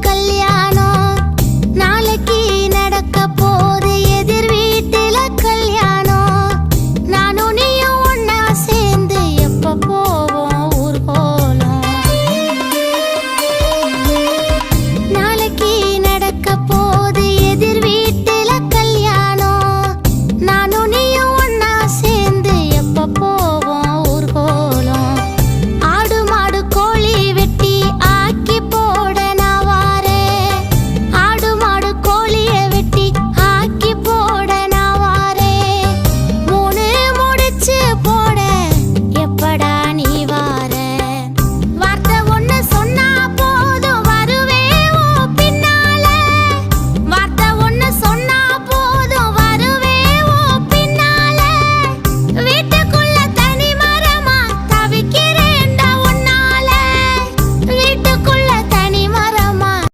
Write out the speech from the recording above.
கல்யாணம்